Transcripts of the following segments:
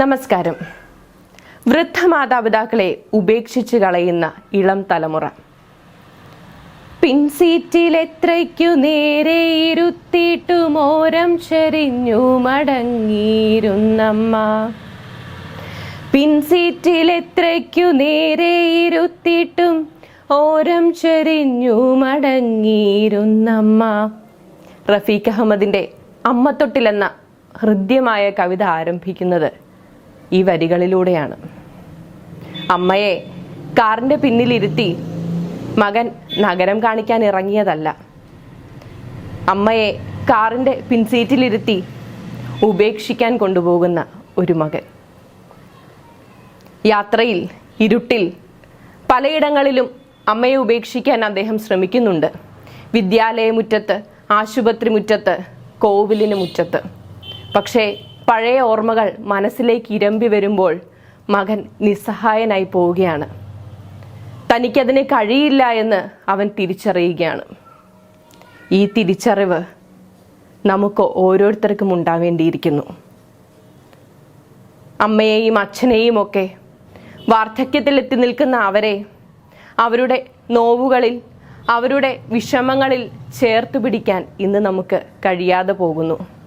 നമസ്കാരം. വൃദ്ധമാതാപിതാക്കളെ ഉപേക്ഷിച്ച് കളയുന്ന ഇളം തലമുറ. പിൻസീറ്റിൽ എത്രയ്ക്കു നേരെ ഇരുത്തിയിട്ടു മോരം ചെരിഞ്ഞു മടങ്ങിയിരുന്നമ്മ. പിൻസീറ്റിൽ എത്രയ്ക്കു നേരെ ഇരുത്തിയിട്ടും ഓരം ചെരിഞ്ഞു മടങ്ങിയിരുന്നമ്മ. റഫീഖ് അഹമ്മദിന്റെ അമ്മത്തൊട്ടിലെന്ന ഹൃദ്യമായ കവിത ആരംഭിക്കുന്നത് ഈ വരികളിലൂടെയാണ്. അമ്മയെ കാറിന്റെ പിന്നിലിരുത്തി മകൻ നഗരം കാണിക്കാൻ ഇറങ്ങിയതല്ല. അമ്മയെ കാറിന്റെ പിൻസീറ്റിലിരുത്തി ഉപേക്ഷിക്കാൻ കൊണ്ടുപോകുന്ന ഒരു മകൻ. യാത്രയിൽ ഇരുട്ടിൽ പലയിടങ്ങളിലും അമ്മയെ ഉപേക്ഷിക്കാൻ അദ്ദേഹം ശ്രമിക്കുന്നുണ്ട്. വിദ്യാലയ മുറ്റത്ത് ആശുപത്രി മുറ്റത്ത് കോവിലിന് മുറ്റത്ത്. പക്ഷേ പഴയ ഓർമ്മകൾ മനസ്സിലേക്ക് ഇരമ്പി വരുമ്പോൾ മകൻ നിസ്സഹായനായി പോവുകയാണ്. തനിക്കതിന് കഴിയില്ല എന്ന് അവൻ തിരിച്ചറിയുകയാണ്. ഈ തിരിച്ചറിവ് നമുക്ക് ഓരോരുത്തർക്കും ഉണ്ടാവേണ്ടിയിരിക്കുന്നു. അമ്മയെയും അച്ഛനെയും ഒക്കെ വാർദ്ധക്യത്തിലെത്തി നിൽക്കുന്ന അവരെ അവരുടെ നോവുകളിൽ അവരുടെ വിഷമങ്ങളിൽ ചേർത്ത് പിടിക്കാൻ ഇന്ന് നമുക്ക് കഴിയാതെ പോകുന്നു.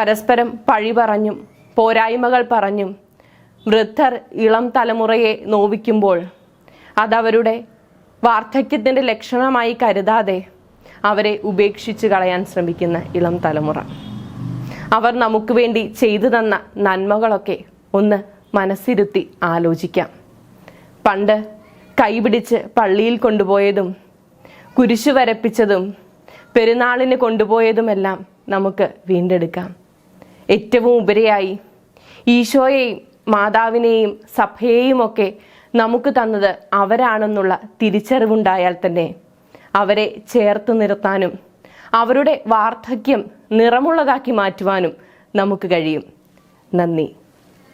പരസ്പരം പഴി പറഞ്ഞും പോരായ്മകൾ പറഞ്ഞും വൃദ്ധർ ഇളം തലമുറയെ നോവിക്കുമ്പോൾ അതവരുടെ വാർദ്ധക്യത്തിന്റെ ലക്ഷണമായി കരുതാതെ അവരെ ഉപേക്ഷിച്ച് കളയാൻ ശ്രമിക്കുന്ന ഇളം തലമുറ. അവർ നമുക്ക് വേണ്ടി ചെയ്തു തന്ന നന്മകളൊക്കെ ഒന്ന് മനസ്സിരുത്തി ആലോചിക്കാം. പണ്ട് കൈപിടിച്ച് പള്ളിയിൽ കൊണ്ടുപോയതും കുരിശു വരപ്പിച്ചതും പെരുന്നാളിന് കൊണ്ടുപോയതുമെല്ലാം നമുക്ക് വീണ്ടെടുക്കാം. ഏറ്റവും ഉപരിയായി. ഈശോയെയും മാതാവിനെയും സഭയെയും ഒക്കെ നമുക്ക് തന്നത് അവരാണെന്നുള്ള തിരിച്ചറിവുണ്ടായാൽ തന്നെ അവരെ ചേർത്ത് നിർത്താനും അവരുടെ വാർദ്ധക്യം നിറമുള്ളതാക്കി മാറ്റുവാനും നമുക്ക് കഴിയും. നന്ദി.